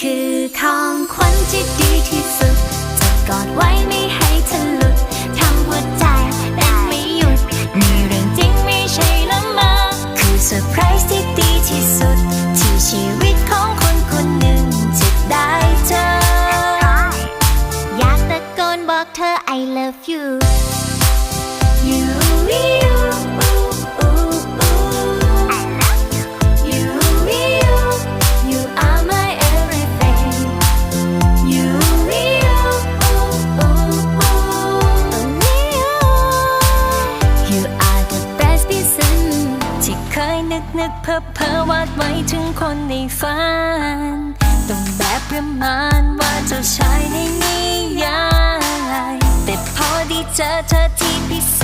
คือของขวัญที่ดีที่สุดจะกอดไว้ไม่ให้เธอหลุดทำหัวใจเต้ไม่หยุดมีเรื่องจริงไม่ใช่ละเมอคือเซอร์ไพรส์ที่ดีที่สุด ที่ชีวิตของคนคนหนึ่งจะได้เจอ อยากตะโกนบอกเธอ I love you กนึกเพ้อเพ้อวาดไว้ถึงคนในฝันต้องแบบประมาณว่าเจ้าชายในนิยายแต่พอได้เจอเธอที่พิเศ